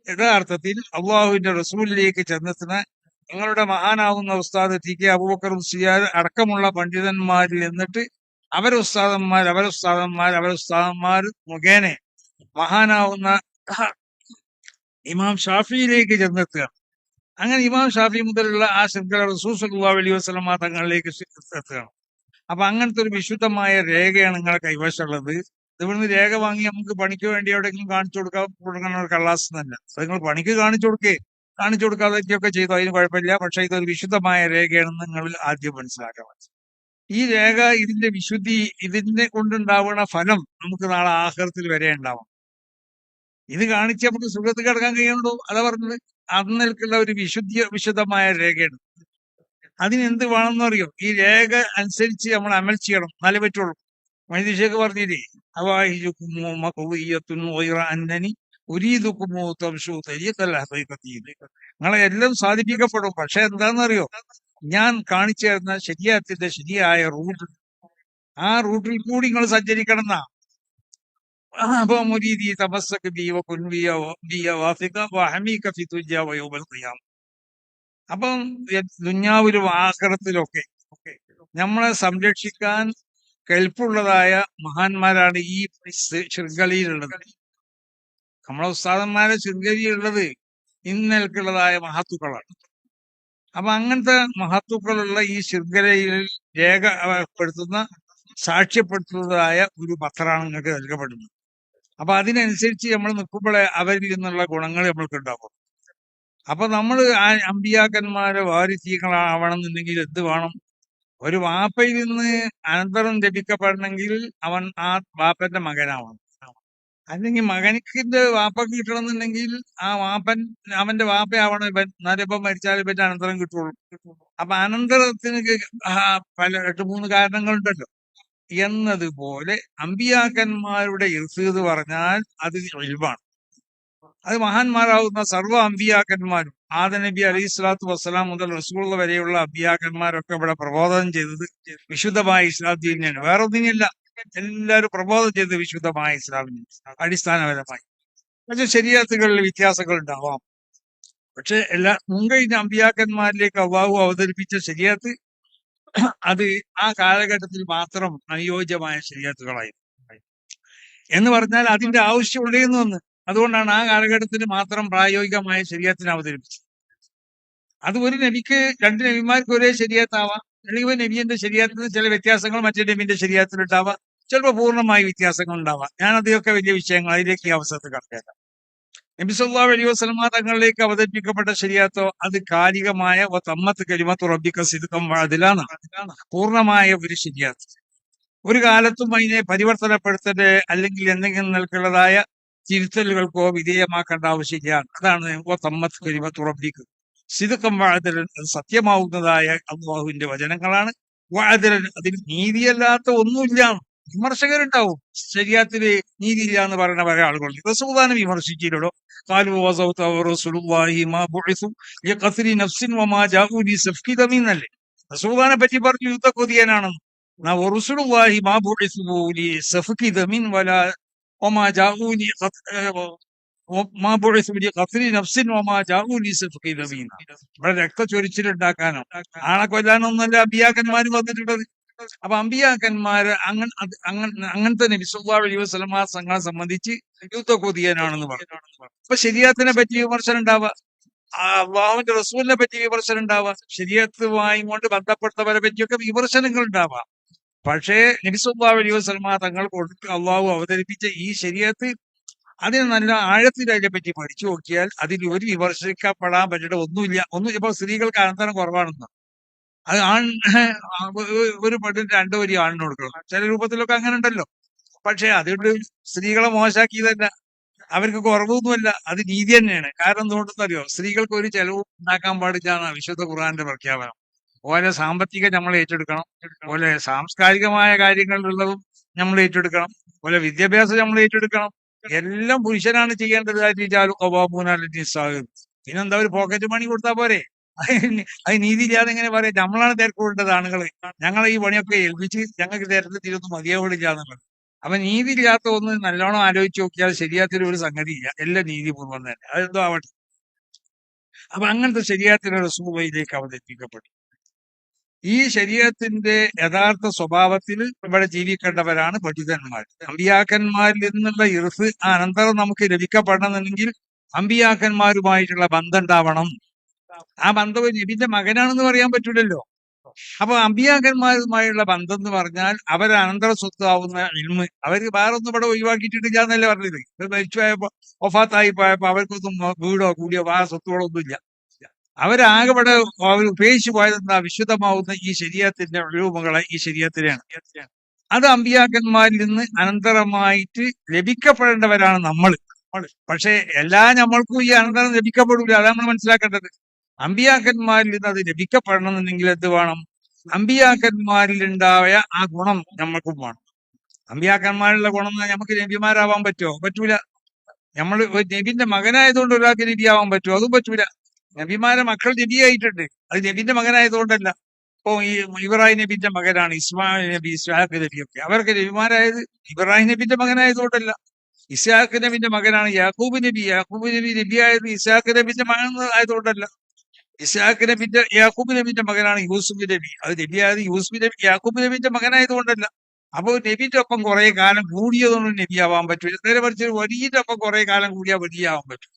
[SPEAKER 1] യഥാർത്ഥത്തിൽ അള്ളാഹുവിന്റെ റസൂലിലേക്ക് ചെന്നെത്തുന്ന നിങ്ങളുടെ മഹാനാവുന്ന ഉസ്താദ് ടി കെ അബൂബക്കർ മുസ്ലിയാർ അടക്കമുള്ള പണ്ഡിതന്മാരിൽ എന്നിട്ട് അവരെ ഉസ്താദന്മാർ അവരെ ഉസ്താദന്മാർ അവരെ ഉസ്താദന്മാർ മുഖേന മഹാനാവുന്ന ഇമാം ഷാഫിയിലേക്ക് ചെന്നെത്തുക. അങ്ങനെ ഇമാം ഷാഫി മുതലുള്ള ആ ശൃംഖല റസൂസ് അലൈഹി വസ്ലമ തങ്ങളിലേക്ക് എത്തുകയാണ് അപ്പൊ അങ്ങനത്തെ ഒരു വിശുദ്ധമായ രേഖയാണ് നിങ്ങളെ കൈവശമുള്ളത്. ഇവിടുന്ന് രേഖ വാങ്ങി നമുക്ക് പണിക്ക് വേണ്ടി എവിടെയെങ്കിലും കാണിച്ചു കൊടുക്കാൻ ഒരു കള്ളാസ് തന്നെ നിങ്ങൾ പണിക്ക് കാണിച്ചു കൊടുക്കേ. കാണിച്ചു കൊടുക്കാതൊക്കെ ചെയ്തു. അതിന് കുഴപ്പമില്ല. പക്ഷെ ഇതൊരു വിശുദ്ധമായ രേഖയാണെന്ന് നിങ്ങൾ ആദ്യം മനസ്സിലാക്കണം ഈ രേഖ ഇതിന്റെ വിശുദ്ധി ഇതിനെ കൊണ്ടുണ്ടാവുന്ന ഫലം നമുക്ക് നാളെ ആഹൃത്തിൽ വരെ ഉണ്ടാവും. ഇത് കാണിച്ച് നമുക്ക് സുഖത്ത് കിടക്കാൻ കഴിയുന്നുണ്ടോ? അതാ പറഞ്ഞത്. അന്നേൽക്കുള്ള ഒരു വിശുദ്ധി വിശുദ്ധമായ രേഖയാണ്. അതിന് എന്ത് വേണമെന്ന് അറിയോ? ഈ രേഖ അനുസരിച്ച് നമ്മൾ അമൽ ചെയ്യണം. എന്നാലേ പറ്റുള്ളൂ. മൈദീഷയൊക്കെ പറഞ്ഞില്ലേ അവാഹിജുക്കുമോ ഉരീദുക്കുമോ തംശു തരിയത്തല്ല നിങ്ങളെ എല്ലാം സാധിപ്പിക്കപ്പെടും പക്ഷെ എന്താണെന്നറിയോ? ഞാൻ കാണിച്ചു തരുന്ന ശരിയാത്തിന്റെ ശരിയായ റൂട്ട്. ആ റൂട്ടിൽ കൂടി നിങ്ങൾ സഞ്ചരിക്കണം എന്നാ അപ്പൊ വഹമീക ഫി ഖിയാമ. അപ്പം ദുഞ്ഞാവിലും ആഹ്റത്തിലൊക്കെ നമ്മളെ സംരക്ഷിക്കാൻ കെൽപ്പുള്ളതായ മഹാന്മാരാണ് ഈ ശൃംഖലയിലുള്ളത്. നമ്മളെ ഉസ്താദന്മാരെ ശൃംഗരിയുള്ളത് ഇന്നൽക്കുള്ളതായ മഹത്തുക്കളാണ് അപ്പൊ അങ്ങനത്തെ മഹത്തുക്കളുള്ള ഈ ശൃംഖലയിൽ രേഖപ്പെടുത്തുന്ന സാക്ഷ്യപ്പെടുത്തുന്നതായ ഒരു പത്രമാണ് നിങ്ങൾക്ക് നൽകപ്പെടുന്നത്. അപ്പൊ അതിനനുസരിച്ച് നമ്മൾ നിൽക്കുമ്പോഴേ അവരിൽ നിന്നുള്ള ഗുണങ്ങൾ നമ്മൾക്ക് ഉണ്ടാവും അപ്പൊ നമ്മൾ ആ അമ്പിയാക്കന്മാരെ വാരിസീകളാവണം എന്നുണ്ടെങ്കിൽ എന്ത് വേണം? ഒരു വാപ്പയിൽ നിന്ന് അനന്തരം ലഭിക്കപ്പെടണമെങ്കിൽ അവൻ ആ വാപ്പന്റെ മകനാവണം. അല്ലെങ്കിൽ മകനിക്കിന്റെ വാപ്പക്ക് കിട്ടണമെന്നുണ്ടെങ്കിൽ ആ വാപ്പൻ അവന്റെ വാപ്പയാവണം ഇവൻ. എന്നാലും ഇപ്പം മരിച്ചാൽ ഇവന്റെ അനന്തരം കിട്ടുള്ളൂ. അപ്പൊ അനന്തരത്തിന് പല എട്ട് മൂന്ന് കാരണങ്ങളുണ്ടല്ലോ. എന്നതുപോലെ അമ്പിയാക്കന്മാരുടെ ഇർസ് പറഞ്ഞാൽ അത് ഇൽവാണ് അത് മഹാന്മാരാകുന്ന സർവ അമ്പിയാക്കന്മാരും ആദ നബി അലൈഹി സ്വലാത്തു വസ്സലാം മുതൽ റസൂള്ള വരെയുള്ള അമ്പിയാക്കന്മാരൊക്കെ ഇവിടെ പ്രബോധനം ചെയ്തത് വിശുദ്ധമായ ഇസ്ലാം വേറെ ഒന്നിനില്ല എല്ലാവരും പ്രബോധം ചെയ്ത് വിശുദ്ധമായ ഇസ്ലാമിന് അടിസ്ഥാനപരമായി. പക്ഷെ ശരീരത്തുകളിൽ വ്യത്യാസങ്ങൾ ഉണ്ടാവാം പക്ഷെ എല്ലാ മുൻകഴിഞ്ഞ അമ്പിയാക്കന്മാരിലേക്ക് അള്ളാഹു അവതരിപ്പിച്ച ശരീരത്ത് അത് ആ കാലഘട്ടത്തിൽ മാത്രം അനുയോജ്യമായ ശരീരത്തുകളായിരുന്നു എന്ന് പറഞ്ഞാൽ അതിന്റെ ആവശ്യം ഉള്ളതെന്ന് വന്ന് അതുകൊണ്ടാണ് ആ കാലഘട്ടത്തിന് മാത്രം പ്രായോഗികമായ ശരീരത്തിന് അവതരിപ്പിച്ചത്. അത് ഒരു നബിക്ക് രണ്ട് നബിമാർക്ക് ഒരേ ശരീരത്താവാം. അല്ലെങ്കിൽ ഒരു നബിന്റെ ശരീരത്തിന് ചില വ്യത്യാസങ്ങൾ മറ്റേ നബിന്റെ ശരീരത്തിൽ ഉണ്ടാവാം ചിലപ്പോൾ പൂർണമായി വ്യത്യാസങ്ങൾ ഉണ്ടാവാം ഞാൻ അതിലൊക്കെ വലിയ വിഷയങ്ങൾ അതിലേക്ക് ഈ അവസരത്തിൽ കടക്കേണ്ട. നബി സല്ലാ വസല്ലമ തങ്ങളിലേക്ക് അവതരിപ്പിക്കപ്പെട്ട ശരിയാത്തോ അത് കാലികമായ തമ്മത്ത് കരിമത്ത് ഉറപ്പിക്ക സിദ്ധം അതിലാണ് പൂർണമായ ഒരു ശരിയാത്ത്. ഒരു കാലത്തും അതിനെ പരിവർത്തനപ്പെടുത്തൽ അല്ലെങ്കിൽ എന്തെങ്കിലും നിൽക്കുള്ളതായ തിരുത്തലുകൾക്കോ വിധേയമാക്കേണ്ട ആവശ്യമില്ല അതാണ് തമ്മത്ത് കരിമത്ത് റബ്ബിക്ക് സിതുക്കം വാഴതലൻ അത് സത്യമാവുന്നതായ അള്ളാഹുവിന്റെ വചനങ്ങളാണ്. വാഴതലൻ അതിന് നീതിയല്ലാത്ത ഒന്നുമില്ല. വിമർശകരുണ്ടാവും. ശരിയാത്തിൽ നീതിയില്ല എന്ന് പറയുന്ന പല ആളുകൾ ദിവസവുദാനം വിമർശിക്കില്ലല്ലോ എന്നല്ലേ? പറ്റി പറഞ്ഞു യുദ്ധക്കൊതിയനാണെന്ന്. രക്ത ചൊരിച്ചിലുണ്ടാക്കാനോ? ആളെ കൊല്ലാനോ ഒന്നല്ല അബിയാക്കന്മാർ വന്നിട്ടുള്ളത്. അപ്പൊ അമ്പിയാക്കന്മാര് അങ്ങനെ അങ്ങനത്തെ നബി സല്ലല്ലാഹു അലൈഹി വസല്ലമ സംഘങ്ങളെ സംബന്ധിച്ച് യുദ്ധ കൊതിയനാണെന്ന് പറഞ്ഞു. അപ്പൊ ശരിയാത്തിനെ പറ്റി വിമർശനം ഉണ്ടാവുക അള്ളാഹുവിന്റെ റസൂലിനെ പറ്റി വിമർശനം ഉണ്ടാവുക ശരിയത്തുമായി കൊണ്ട് ബന്ധപ്പെട്ടവരെ പറ്റിയൊക്കെ വിമർശനങ്ങൾ ഉണ്ടാവാം പക്ഷേ നബി സല്ലല്ലാഹു അലൈഹി വസല്ലമ തങ്ങൾ കൊടുത്ത് അള്ളാഹു അവതരിപ്പിച്ച ഈ ശരിയത്ത് അതിന് നല്ല ആഴത്തിൽ അതിനെ പറ്റി പഠിച്ചു നോക്കിയാൽ അതിൽ ഒരു വിമർശിക്കപ്പെടാൻ പറ്റിയിട്ട് ഒന്നുമില്ല. ഒന്നും ഇപ്പൊ സ്ത്രീകൾക്ക് അനന്തരം കുറവാണെന്ന്. അത് ഒരു പെണ്ണിന് രണ്ടു വരി ആണിന് കൊടുക്കണം. ചില രൂപത്തിലൊക്കെ അങ്ങനെ ഉണ്ടല്ലോ പക്ഷെ അതുകൊണ്ട് സ്ത്രീകളെ മോശാക്കിയതല്ല അവർക്ക് കുറവൊന്നുമല്ല. അത് നീതി തന്നെയാണ്. കാരണം എന്തുകൊണ്ടെന്നറിയോ സ്ത്രീകൾക്ക് ഒരു ചെലവും ഉണ്ടാക്കാൻ പാടില്ലാണ് വിശുദ്ധ ഖുർആന്റെ പ്രഖ്യാപനം. ഓലെ സാമ്പത്തിക നമ്മൾ ഏറ്റെടുക്കണം. ഓലെ സാംസ്കാരികമായ കാര്യങ്ങളിലുള്ളതും നമ്മൾ ഏറ്റെടുക്കണം. ഓലെ വിദ്യാഭ്യാസം നമ്മൾ ഏറ്റെടുക്കണം. എല്ലാം പുരുഷനാണ് ചെയ്യേണ്ടത്. പിന്നെന്താ? ഒരു പോക്കറ്റ് മണി കൊടുത്താൽ പോരെ? അത് നീതി ഇല്ലാതെ എങ്ങനെ പറയാം നമ്മളാണ് തിരക്കൂടേണ്ടത് ആണുങ്ങൾ. ഞങ്ങളെ ഈ പണിയൊക്കെ ഏൽപ്പിച്ച് ഞങ്ങൾക്ക് തിരക്ക് തിരുത്ത് മതിയാവില്ല അപ്പൊ നീതി ഇല്ലാത്ത ഒന്ന് നല്ലോണം ആലോചിച്ച് നോക്കിയാൽ ശരിയാത്തൊരു ഒരു സംഗതി ഇല്ല എല്ലാം നീതിപൂർവം തന്നെ. അതെന്തോ ആവട്ടെ. അപ്പൊ അങ്ങനത്തെ ശരിയാത്തിന്റെ സൂവയിലേക്ക് അവതരിപ്പിക്കപ്പെട്ടു ഈ ശരീരത്തിന്റെ യഥാർത്ഥ സ്വഭാവത്തിൽ ഇവിടെ ജീവിക്കേണ്ടവരാണ് പണ്ഡിതന്മാർ. അമ്പിയാക്കന്മാരിൽ നിന്നുള്ള ഇറുസ് ആ അനന്തരം നമുക്ക് ലഭിക്കപ്പെടണമെന്നുണ്ടെങ്കിൽ അമ്പിയാക്കന്മാരുമായിട്ടുള്ള ബന്ധം ഉണ്ടാവണം ആ ബന്ധം നബിന്റെ മകനാണെന്ന് പറയാൻ പറ്റൂലല്ലോ. അപ്പൊ അമ്പിയാക്കന്മാരുമായുള്ള ബന്ധം എന്ന് പറഞ്ഞാൽ അവർ അനന്തര സ്വത്താവുന്ന ഇൽമ് അവർ വേറൊന്നും ഇവിടെ ഒഴിവാക്കിയിട്ടില്ല എന്നല്ലേ പറഞ്ഞത്. ഇവർ മരിച്ചു പോയപ്പോ ഒഫാത്തായി പോയപ്പോ അവർക്കൊന്നും വീടോ കൂടിയോ വാ സ്വത്തുകളോ ഒന്നുമില്ല. അവരാകെ ഇവിടെ അവർ ഉപേക്ഷിച്ചു പോയതെന്താ വിശുദ്ധമാവുന്ന ഈ ശരീരത്തിന്റെ ഒഴിവുമകളെ ഈ ശരീരത്തിലാണ് അത് അമ്പിയാക്കന്മാരിൽ നിന്ന് അനന്തരമായിട്ട് ലഭിക്കപ്പെടേണ്ടവരാണ് നമ്മൾ പക്ഷെ എല്ലാ നമ്മൾക്കും ഈ അനന്തരം ലഭിക്കപ്പെടില്ല അതാണ് നമ്മൾ മനസ്സിലാക്കേണ്ടത്. അമ്പിയാക്കന്മാരിൽ നിന്ന് അത് ലഭിക്കപ്പെടണമെന്നുണ്ടെങ്കിൽ എന്ത് വേണം? അമ്പിയാക്കന്മാരിൽ ഉണ്ടായ ആ ഗുണം നമ്മൾക്കും വേണം. അമ്പിയാക്കന്മാരിലുള്ള ഗുണം നമുക്ക് നബിമാരാവാൻ പറ്റുമോ? പറ്റൂല. നമ്മൾ നബിന്റെ മകനായതുകൊണ്ട് ഒരാൾക്ക് നബിയാവാൻ പറ്റുമോ? അതും പറ്റൂല. നബിമാരെ മക്കൾ നബിയായിട്ടുണ്ട്. അത് നബിന്റെ മകനായതുകൊണ്ടല്ല. ഇപ്പൊ ഈ ഇബ്രാഹിം നബിന്റെ മകനാണ് ഇസ്മായിൽ നബി ഇസ്ഹാഖ് നബി ഒക്കെ. അവർക്ക് നബിമാരായത് ഇബ്രാഹിം നബിന്റെ മകനായതുകൊണ്ടല്ല. ഇസ്ഹാഖ് നബിന്റെ മകനാണ് യാക്കൂബ് നബി. യാക്കൂബ് നബി നബി നബിയായത് ഇസ്ഹാഖ് നബിന്റെ മകൻ ആയതുകൊണ്ടല്ല ഇസ്ഹാഖ് നബിന്റെ യാക്കൂബ് നബിന്റെ മകനാണ് യൂസുഫ് നബി. അത് നബിയായത് യൂസുഫ് നബി. യാക്കൂബ് നബിന്റെ മകനായതുകൊണ്ടല്ല. അപ്പൊ നബിന്റെ ഒപ്പം കുറെ കാലം കൂടിയതൊന്നും നബിയാവാൻ പറ്റൂല. നേരെ മറിച്ച് വലിയുടെ ഒപ്പം കുറെ കാലം കൂടിയാൽ വലിയാവാൻ പറ്റും.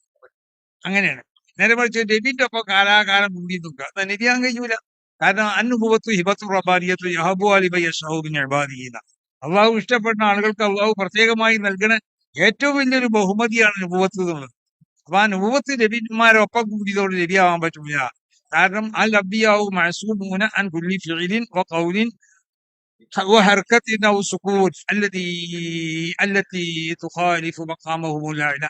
[SPEAKER 1] അങ്ങനെയാണ്. നേരെ മറിച്ച് നബിന്റെ ഒപ്പം കാലാകാലം കൂടി നോക്കുക നബിയാൻ കഴിയൂല. കാരണം അനുഭവത്ത് ഹിബത്തു റബാനിയത്ത് യഹബു അലിബൈ ഷഹൂബിന് അബാദിയുന്ന അള്ളാഹു ഇഷ്ടപ്പെടുന്ന ആളുകൾക്ക് അള്ളാഹു പ്രത്യേകമായി നൽകുന്ന ഏറ്റവും വലിയൊരു ബഹുമതിയാണ് അനുഭവത്തിൽ എന്നുള്ളത്. അപ്പൊ ആ നുപുവത്ത് നബിമാരൊപ്പം കൂടിയതോട് നബിയാവാൻ പറ്റൂല കാരണം അൽ അബിയാവു മഅസൂമൂന അൻ കുല്ലി ഫിഇലിൻ വഖൗലിൻ وحركة أو سكون الذي التي تخالف مقامهم الأعلى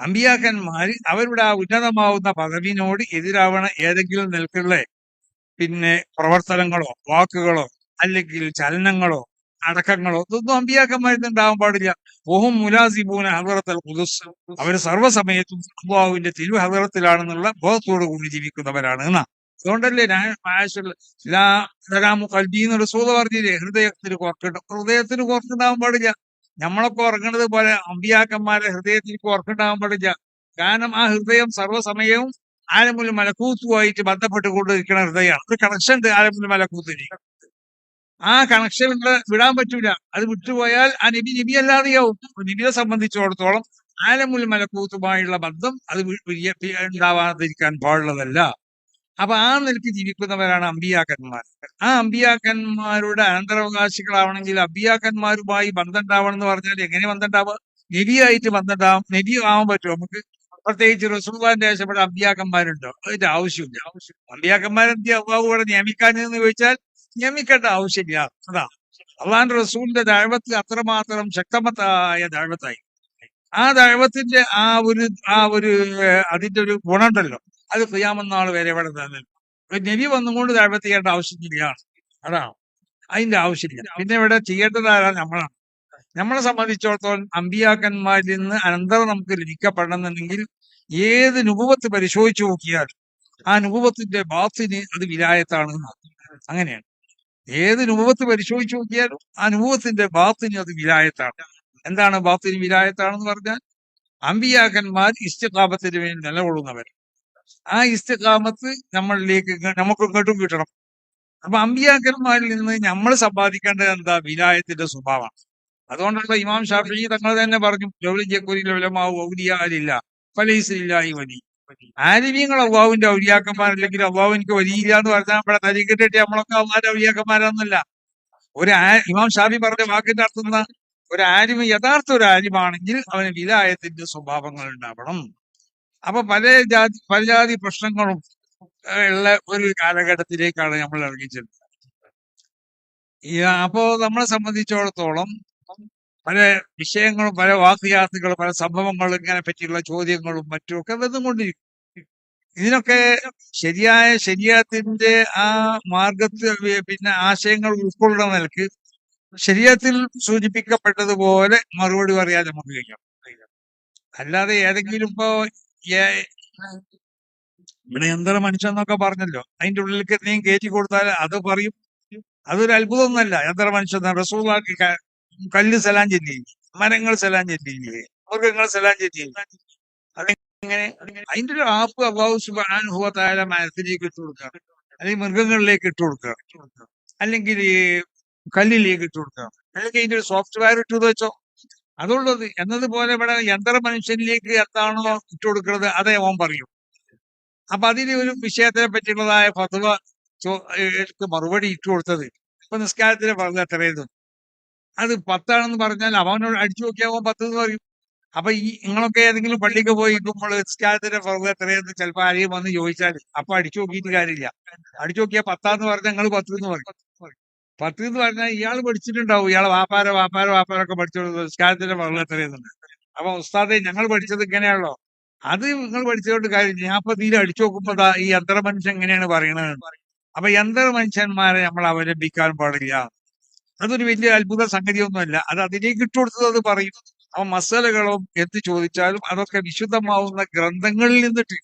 [SPEAKER 1] അമ്പിയാക്കന്മാർ അവരുടെ ആ ഉന്നതമാവുന്ന പദവിനോട് എതിരാവണ ഏതെങ്കിലും നിൽക്കുള്ള പിന്നെ പ്രവർത്തനങ്ങളോ വാക്കുകളോ അല്ലെങ്കിൽ ചലനങ്ങളോ അടക്കങ്ങളോ? ഇതൊന്നും അമ്പിയാക്കന്മാരിൽ ഉണ്ടാവാൻ പാടില്ല. ഓഹും മുലാസിബൂന ഹദറത്തൽ ഖുദുസ്. അവർ സർവസമയത്തും അള്ളാഹുവിന്റെ തിരു ഹദറത്തിലാണെന്നുള്ള ബോധത്തോടു കൂടി ജീവിക്കുന്നവരാണ് എന്നാ. അതുകൊണ്ടല്ലേ ഞാൻ എന്നൊരു സൂത പറഞ്ഞില്ലേ? ഹൃദയത്തിന് കോർക്കുണ്ട്. ഹൃദയത്തിന് കോർക്കുണ്ടാവാൻ പാടില്ല. നമ്മളൊക്കെ ഉറങ്ങുന്നത് പോലെ അമ്പിയാക്കന്മാരെ ഹൃദയത്തിൽ കുറക്കുണ്ടാവാൻ പാടില്ല. കാരണം ആ ഹൃദയം സർവസമയവും ആലമുൽ മലക്കൂത്തുമായിട്ട് ബന്ധപ്പെട്ടുകൊണ്ടിരിക്കുന്ന ഹൃദയമാണ്. ഒരു കണക്ഷൻ ഉണ്ട് ആലമുൽ മലക്കൂത്തിന് ആ കണക്ഷൻ വിടാൻ പറ്റൂല. അത് വിട്ടുപോയാൽ ആ നബി നബി അല്ലാതെയാവും. നബിയെ സംബന്ധിച്ചിടത്തോളം ആലമുൽ മലക്കൂത്തുമായുള്ള ബന്ധം അത് ഉണ്ടാവാതിരിക്കാൻ പാടുള്ളതല്ല. അപ്പൊ ആ നിലയ്ക്ക് ജീവിക്കുന്നവരാണ് അമ്പിയാക്കന്മാർ. ആ അമ്പിയാക്കന്മാരുടെ അനന്തരാവകാശികളാവണമെങ്കിൽ അമ്പിയാക്കന്മാരുമായി ബന്ധം ഉണ്ടാവണം എന്ന് പറഞ്ഞാൽ എങ്ങനെ ബന്ധം ഉണ്ടാവുക നബിയായിട്ട് ബന്ധം ഉണ്ടാവും ആവാൻ പറ്റുമോ? നമുക്ക് പ്രത്യേകിച്ച് റസൂൽഖാന്റെ ആവശ്യപ്പെട്ട അമ്പിയാക്കന്മാരുണ്ടോ. അതിന്റെ ആവശ്യമില്ല. അമ്പിയാക്കന്മാരെന്ത് അള്ളാഹു ഇവിടെ നിയമിക്കാനെന്ന് ചോദിച്ചാൽ നിയമിക്കേണ്ട ആവശ്യമില്ല. അതാ. അള്ളാൻ റസൂലിന്റെ ദൈവത്തിൽ അത്രമാത്രം ശക്തമത്തായ ദഴവത്തായി ആ ദഴവത്തിന്റെ ആ ഒരു ആ ഒരു അതിന്റെ ഒരു ഗുണമുണ്ടല്ലോ. അത് ക്രിയാമെന്നാൾ വരെ ഇവിടെ തന്നെ. നബി വന്നുകൊണ്ട് ദഴവത്ത് ചെയ്യേണ്ട ആവശ്യമില്ല. അതാണ് അതിന്റെ ആവശ്യമില്ല. പിന്നെ ഇവിടെ ചെയ്യേണ്ടതാരാ നമ്മളാണ്. നമ്മളെ സംബന്ധിച്ചിടത്തോളം അമ്പിയാക്കന്മാരിൽ നിന്ന് അനന്തരം നമുക്ക് ലഭിക്കപ്പെടണമെന്നുണ്ടെങ്കിൽ ഏത് നുപുവത്ത് പരിശോധിച്ചു നോക്കിയാൽ ആ അനുഭവത്തിന്റെ ബാത്തിന് അത് വിലായത്താണ് അങ്ങനെയാണ്. ഏത് രൂപത്ത് പരിശോധിച്ചു നോക്കിയാലും ആ രൂപത്തിന്റെ ബാത്തിന് അത് വിലായത്താണ്. എന്താണ് ബാത്തിന് വിലായത്താണെന്ന് പറഞ്ഞാൽ അമ്പിയാക്കന്മാർ ഇഷ്ടകാമത്തിന് വേണ്ടി നിലകൊള്ളുന്നവർ. ആ ഇഷ്ടകാമത്ത് നമ്മളിലേക്ക് നമുക്ക് ഇങ്ങോട്ടും കിട്ടണം. അപ്പൊ അമ്പിയാക്കന്മാരിൽ നിന്ന് നമ്മൾ സമ്പാദിക്കേണ്ടത് എന്താ? വിലായത്തിന്റെ സ്വഭാവമാണ്. അതുകൊണ്ടുള്ള ഇമാം ഷാഫി തങ്ങൾ തന്നെ പറഞ്ഞു ലൗലിജക്കുരിലമാവും ഔലിയാലില്ല ഫലൈസില്ല ഈ വലി. ആലിമീങ്ങൾ അള്ളാഹുവിന്റെ ഔലിയാക്കന്മാരല്ലെങ്കിൽ അള്ളാഹു എനിക്ക് വലിയില്ല എന്ന് പറഞ്ഞാൽ നമ്മളെ തരികിട്ടിട്ട് നമ്മളൊക്കെ അള്ളാഹിന്റെ ഔലിയാക്കന്മാരൊന്നുമല്ല ഒരു ഇമാം ഷാബി പറഞ്ഞ വാക്കിന്റെ അർത്ഥം ഒരു ആരിമ യഥാർത്ഥ ഒരു ആലിമാണെങ്കിൽ അവന് വിലായത്തിന്റെ സ്വഭാവങ്ങൾ ഉണ്ടാവണം. അപ്പൊ പല ജാതി പല ജാതി പ്രശ്നങ്ങളും ഉള്ള ഒരു കാലഘട്ടത്തിലേക്കാണ് നമ്മൾ ഇറങ്ങിച്ചെല്ലുന്നത്. ഈ അപ്പോ നമ്മളെ സംബന്ധിച്ചിടത്തോളം പല വിഷയങ്ങളും പല വാക്യാർത്ഥികളും പല സംഭവങ്ങളും ഇങ്ങനെ പറ്റിയുള്ള ചോദ്യങ്ങളും മറ്റും ഒക്കെ വന്നുകൊണ്ടിരിക്കും. ഇതിനൊക്കെ ശരിയായ ശരീരത്തിന്റെ ആ മാർഗത്തിൽ പിന്നെ ആശയങ്ങൾ ഉൾക്കൊള്ളുന്ന നിലയ്ക്ക് ശരീരത്തിൽ സൂചിപ്പിക്കപ്പെട്ടതുപോലെ മറുപടി പറയാൻ നമുക്ക് കഴിയാം അല്ലാതെ ഏതെങ്കിലും ഇപ്പോ ഇവിടെ യന്ത്ര മനുഷ്യൻ എന്നൊക്കെ പറഞ്ഞല്ലോ അതിന്റെ ഉള്ളിലേക്ക് എന്തെങ്കിലും കയറ്റി കൊടുത്താൽ അത് പറയും. അതൊരു അത്ഭുതമൊന്നുമല്ല. യന്ത്ര മനുഷ്യൻ റസൂലാക്കി കല്ല് സലാം ചെല്ലിയില്ലേ മരങ്ങൾ സലാം ചെല്ലിയില്ലേ മൃഗങ്ങൾ സലാം ചെല്ലിയില്ലേ അതെങ്ങനെ? അതിന്റെ ഒരു ആപ്പ് അള്ളാഹു സുബാനുഭവത്തായ മരത്തിലേക്ക് ഇട്ട് കൊടുക്കുക അല്ലെങ്കിൽ മൃഗങ്ങളിലേക്ക് ഇട്ട് കൊടുക്കുക അല്ലെങ്കിൽ കല്ലിലേക്ക് ഇട്ട് കൊടുക്കുക അല്ലെങ്കിൽ അതിന്റെ ഒരു സോഫ്റ്റ്വെയർ ഇട്ടു വെച്ചോ. അതുള്ളത് എന്നതുപോലെ ഇവിടെ യന്ത്ര മനുഷ്യനിലേക്ക് എന്താണോ ഇട്ട് കൊടുക്കുന്നത് അതേ ഓൻ പറയും. അപ്പൊ അതിന് ഒരു വിഷയത്തിനെ പറ്റിയുള്ളതായ ഫത്വ മറുപടി ഇട്ടു കൊടുത്തത്. ഇപ്പൊ നിസ്കാരത്തിന്റെ പറഞ്ഞ എത്രയത് അത് പത്താണെന്ന് പറഞ്ഞാൽ അവനോട് അടിച്ചു നോക്കിയാൽ പത്ത് എന്ന് പറയും. അപ്പൊ ഈ നിങ്ങളൊക്കെ ഏതെങ്കിലും പള്ളിക്ക് പോയി ഇരിക്കുമ്പോൾ നിസ്കാരത്തിന്റെ ഫർദ് എത്രയെന്ന് ചിലപ്പോൾ ആരെയും വന്ന് ചോദിച്ചാൽ അപ്പൊ അടിച്ചു നോക്കിയിട്ട് കാര്യമില്ല. അടിച്ചു നോക്കിയാൽ പത്താന്ന് പറഞ്ഞാൽ നിങ്ങൾ പത്ത് എന്ന് പറയും. പത്ത് എന്ന് പറഞ്ഞാൽ ഇയാൾ പഠിച്ചിട്ടുണ്ടാവും. ഇയാൾ വാപ്പാര വാപ്പാര വാപ്പാരൊക്കെ പഠിച്ചോളൂ നിസ്കാരത്തിന്റെ ഫർദ് എത്രയെന്നുണ്ട്. അപ്പൊ ഉസ്താദെ ഞങ്ങൾ പഠിച്ചത് ഇങ്ങനെയാണല്ലോ. അത് നിങ്ങൾ പഠിച്ചതുകൊണ്ട് കാര്യം ഞാൻ അപ്പൊ തീരെ അടിച്ചു നോക്കുമ്പോ ഈ യന്ത്ര മനുഷ്യൻ എങ്ങനെയാണ് പറയണത് അപ്പൊ യന്ത്ര മനുഷ്യന്മാരെ നമ്മൾ അവലംബിക്കാൻ പാടില്ല. അതൊരു വലിയ അത്ഭുത സംഗതിയൊന്നുമല്ല. അത് അതിലേക്ക് ഇട്ടുകൊടുത്തത് അത് പറയും അപ്പൊ മസാലകളും എന്ത് ചോദിച്ചാലും അതൊക്കെ വിശുദ്ധമാവുന്ന ഗ്രന്ഥങ്ങളിൽ നിന്നിട്ട്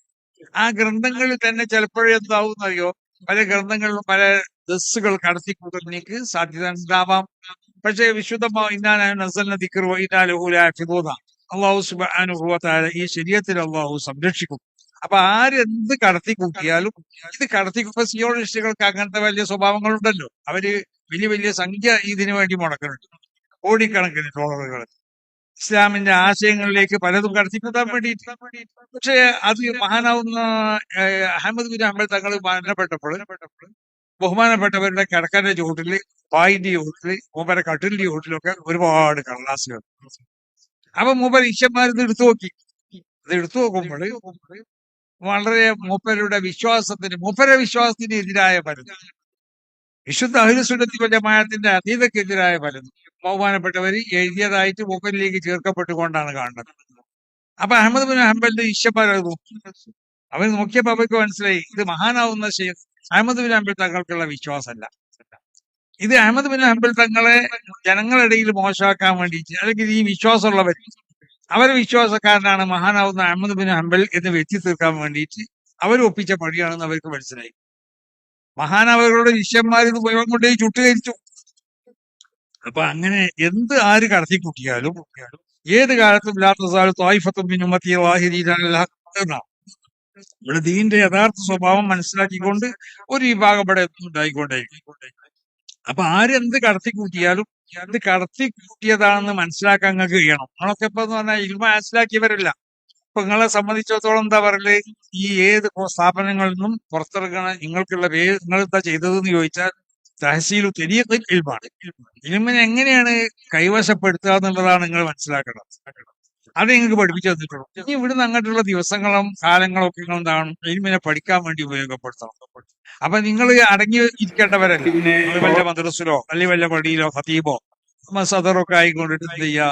[SPEAKER 1] ആ ഗ്രന്ഥങ്ങളിൽ തന്നെ ചിലപ്പോഴെന്താവും അറിയോ? പല ഗ്രന്ഥങ്ങളിലും പല ദസ്സുകൾ കടത്തിക്കൂട്ടുന്നതിലേക്ക് സാധ്യത ഉണ്ടാവാം. പക്ഷേ വിശുദ്ധമാ ഇന്നാന നസലിനെ ദിക്കറോ ഇന്നാലുഹൂല അള്ളാഹു സുബാനുഭവത്തായ ഈ ശരീരത്തിൽ അള്ളാഹു സംരക്ഷിക്കും. അപ്പൊ ആരെന്ത് കടത്തി കൂട്ടിയാലും ഇത് കടത്തി ഇപ്പൊ സിയോണിസ്റ്റുകൾക്ക് അങ്ങനത്തെ വലിയ സ്വഭാവങ്ങളുണ്ടല്ലോ. അവർ വലിയ വലിയ സംഖ്യ ഇതിനു വേണ്ടി മുടക്കുന്നുണ്ട്. കോടിക്കണക്കിന് ഡോളറുകൾ ഇസ്ലാമിന്റെ ആശയങ്ങളിലേക്ക് പലതും കടത്തിപ്പെടാൻ വേണ്ടിയിട്ട്. പക്ഷേ അത് മഹാനാവുന്ന അഹമ്മദ് ബിൻ അഹമ്മദ് തങ്ങൾ മരണപ്പെട്ടപ്പോൾ ബഹുമാനപ്പെട്ടവരുടെ കിടക്കന്റെ ചൂട്ടിൽ പായിന്റെ ചൂട്ടിൽ മൂപ്പരെ കട്ടിലിന്റെ ചുവട്ടിലൊക്കെ ഒരുപാട് കടലാസുകൾ. അപ്പൊ മൂപ്പർ ഈശ്വന്മാർ ഇത് എടുത്തു നോക്കി. ഇത് എടുത്തു നോക്കുമ്പോൾ വളരെ മൂപ്പരുടെ വിശ്വാസത്തിന് മൂപ്പരുടെ വിശ്വാസത്തിന് എതിരായ പലതും വിശുദ്ധ അഹിരസുന്നത്തി ജമാഅത്തിന്റെ അതീതക്കെതിരായ പലതും ബഹുമാനപ്പെട്ടവർ എഴുതിയതായിട്ട് മൂപ്പനിലേക്ക് ചേർക്കപ്പെട്ടുകൊണ്ടാണ് കാണുന്നത്. അപ്പൊ അഹമ്മദ് ബിൻ ഹംബലിന്റെ നോക്കി അവർ നോക്കിയപ്പോ അവർക്ക് മനസ്സിലായി ഇത് മഹാനാവുന്ന ശേഷം അഹമ്മദ് ബിൻ ഹംബൽ തങ്ങൾക്കുള്ള വിശ്വാസമല്ല. ഇത് അഹമ്മദ് ബിൻ ഹംബൽ തങ്ങളെ ജനങ്ങളിടയിൽ മോശമാക്കാൻ വേണ്ടിയിട്ട് അല്ലെങ്കിൽ ഈ വിശ്വാസമുള്ളവർ അവരെ വിശ്വാസക്കാരനാണ് മഹാനാവുന്ന അഹമ്മദ് ബിൻ ഹംബൽ എന്ന് വെത്തി തീർക്കാൻ വേണ്ടിയിട്ട് അവർ ഒപ്പിച്ച പണിയാണെന്ന് അവർക്ക് മനസ്സിലായി. മഹാനവരുടെ ശിഷ്യന്മാർ ഇത് മുഴുവൻ കൊണ്ടേ ചുട്ടുകരിച്ചു അപ്പൊ അങ്ങനെ എന്ത് ആര് കടത്തി കൂട്ടിയാലും ഏത് കാലത്തും ഇല്ലാത്ത സാലും ആയിഫത്തും പിന്നുമത്തിയ എന്നാണ്. ഇവിടെ ദീന്റെ യഥാർത്ഥ സ്വഭാവം മനസ്സിലാക്കിക്കൊണ്ട് ഒരു വിഭാഗം ഇവിടെ ഉണ്ടായിക്കൊണ്ടേ അപ്പൊ ആരെന്ത് കടത്തി കൂട്ടിയാലും എന്ത് കടത്തി കൂട്ടിയതാണെന്ന് മനസ്സിലാക്കാൻ കഴിയണം. നമ്മളൊക്കെ ഇപ്പൊ എന്ന് പറഞ്ഞാൽ ഇൽമ മനസ്സിലാക്കിയവരല്ല. ഇപ്പൊ നിങ്ങളെ സംബന്ധിച്ചിടത്തോളം എന്താ പറയൽ? ഈ ഏത് സ്ഥാപനങ്ങളിൽ നിന്നും പുറത്തിറങ്ങണ നിങ്ങൾക്കുള്ള പേര് നിങ്ങൾ എന്താ ചെയ്തതെന്ന് ചോദിച്ചാൽ തഹസീൽ തെരിയ ഇൽമാണ്. ഇൽമിനെ എങ്ങനെയാണ് കൈവശപ്പെടുത്തുക എന്നുള്ളതാണ് നിങ്ങൾ മനസ്സിലാക്കണം. അത് നിങ്ങൾക്ക് പഠിപ്പിച്ചു തന്നിട്ടുള്ളൂ. ഇനി ഇവിടുന്ന് അങ്ങോട്ടുള്ള ദിവസങ്ങളും കാലങ്ങളും ഒക്കെ നിങ്ങൾ എന്താണ് ഇൽമിനെ പഠിക്കാൻ വേണ്ടി ഉപയോഗപ്പെടുത്തണം. അപ്പൊ നിങ്ങൾ അടങ്ങി ഇരിക്കേണ്ടവരല്ലേ? വല്ല മദ്രസിലോ അല്ലെങ്കിൽ വല്ല പടിയിലോ ഖതീബോ സദറൊക്കെ ആയിക്കൊണ്ടിട്ട് എന്ത് ചെയ്യുക?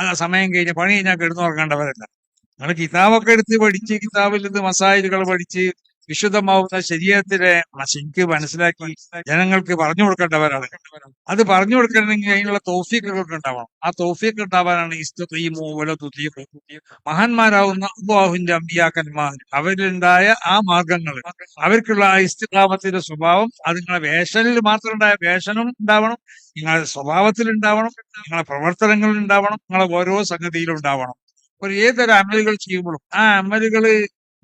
[SPEAKER 1] ആ സമയം കഴിഞ്ഞ് പണി കഴിഞ്ഞാൽ കിടന്നുറങ്ങേണ്ടവരല്ല. നിങ്ങൾ കിതാബൊക്കെ എടുത്ത് പഠിച്ച് കിതാബിൽ നിന്ന് മസായിലുകൾ പഠിച്ച് വിശുദ്ധമാവുന്ന ശരീരത്തിലെ ശരിക്ക് മനസ്സിലാക്കി ജനങ്ങൾക്ക് പറഞ്ഞു കൊടുക്കേണ്ടവരാണ് അത് പറഞ്ഞു കൊടുക്കണമെങ്കിൽ അതിനുള്ള തോഫീക്കുകളൊക്കെ ഉണ്ടാവണം. ആ തോഫീക്ക് ഉണ്ടാവാനാണ് ഇസ്തീമോ വല തുതീഖ്. മഹാന്മാരാവുന്ന അള്ളാഹുവിന്റെ അമ്പിയാക്കന്മാർ. അവരിലുണ്ടായ ആ മാർഗങ്ങൾ. അവർക്കുള്ള ആ ഇസ്തികാമത്തിന്റെ സ്വഭാവം അത് നിങ്ങളെ വേഷനിൽ മാത്രം ഉണ്ടായ വേഷനും ഉണ്ടാവണം. നിങ്ങളുടെ സ്വഭാവത്തിൽ ഉണ്ടാവണം നിങ്ങളെ പ്രവർത്തനങ്ങളിൽ ഉണ്ടാവണം. നിങ്ങളെ ഓരോ സംഗതിയിലും ഉണ്ടാവണം. ഒരു ഏതൊരു അമലുകൾ ചെയ്യുമ്പോഴും ആ അമലുകൾ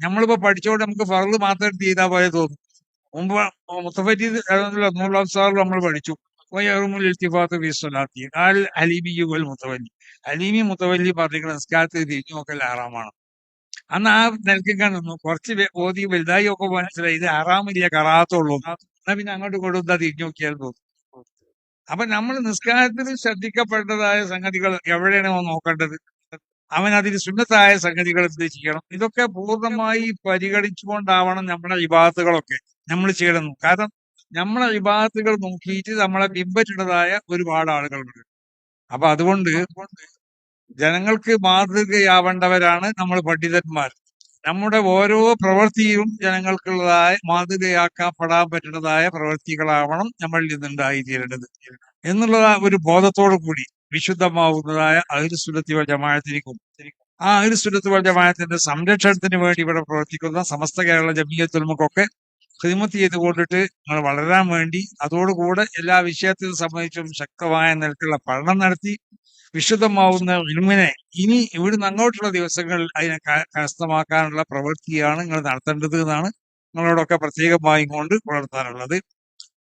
[SPEAKER 1] നമ്മളിപ്പോ പഠിച്ചോണ്ട് നമുക്ക് ഫറൽ മാത്രം ചെയ്താൽ പോലെ തോന്നും. മുമ്പ് മുത്തഫറ്റി നൂറാം നമ്മൾ പഠിച്ചു. മുത്തവല്ലി. അലീമി മുത്തവല്ലി പറഞ്ഞിരിക്കുന്ന നിസ്കാരത്തിൽ തിരിഞ്ഞു നോക്കൽ ആറാമാണ്. അന്ന് ആ നിൽക്കാൻ നിന്നു. കുറച്ച് ഓതി വലുതായി ഒക്കെ മനസ്സിലായി ഇത് ആറാമില്ല കറാത്തുള്ളൂ. എന്നാ പിന്നെ അങ്ങോട്ട് കൊടുത്താ തിരിഞ്ഞു നോക്കിയാൽ തോന്നും. അപ്പൊ നമ്മൾ നിസ്കാരത്തിൽ ശ്രദ്ധിക്കപ്പെട്ടതായ സംഗതികൾ എവിടെയാണ് നോക്കേണ്ടത്? അവൻ അതിൽ സുന്നത്തായ സംഗതികൾ ഉദ്ദേശിക്കണം. ഇതൊക്കെ പൂർണമായി പരിഗണിച്ചുകൊണ്ടാവണം നമ്മുടെ വിഭാഗത്തുകളൊക്കെ നമ്മൾ ചെയ്യണം. കാരണം നമ്മളെ വിഭാഗത്തുകൾ നോക്കിയിട്ട് നമ്മളെ പിൻപറ്റുന്നതായ ഒരുപാട് ആളുകളുണ്ട്. അപ്പൊ അതുകൊണ്ട് ജനങ്ങൾക്ക് മാതൃകയാവേണ്ടവരാണ് നമ്മൾ പണ്ഡിതന്മാർ. നമ്മുടെ ഓരോ പ്രവൃത്തിയും ജനങ്ങൾക്കുള്ളതായ മാതൃകയാക്കപ്പെടാൻ പറ്റുന്നതായ പ്രവൃത്തികളാവണം നമ്മളിൽ നിന്നുണ്ടായിത്തീരേണ്ടത് എന്നുള്ള ഒരു ബോധത്തോടു കൂടി വിശുദ്ധമാവുന്നതായ അഹിർസുലത്തി വൽ ആ അഹിർസുലത്തി വൽ ജമാഅത്തിന്റെ സംരക്ഷണത്തിന് വേണ്ടി ഇവിടെ പ്രവർത്തിക്കുന്ന സമസ്ത കേരള ജമീയത്തുൽമക്കൊക്കെ ഹിമത്ത് ചെയ്തുകൊണ്ടിട്ട് നിങ്ങൾ വളരാൻ വേണ്ടി അതോടുകൂടെ എല്ലാ വിഷയത്തിനും സംബന്ധിച്ചും ശക്തമായ നിലക്കുള്ള പഠനം നടത്തി വിശുദ്ധമാവുന്ന ഇൽമിനെ ഇനി ഇവിടുന്ന് അങ്ങോട്ടുള്ള ദിവസങ്ങളിൽ അതിനെ കരസ്ഥമാക്കാനുള്ള പ്രവൃത്തിയാണ് നിങ്ങൾ നടത്തേണ്ടത് എന്നാണ് നിങ്ങളോടൊക്കെ പ്രത്യേകമായും കൊണ്ട് പുലർത്താനുള്ളത്.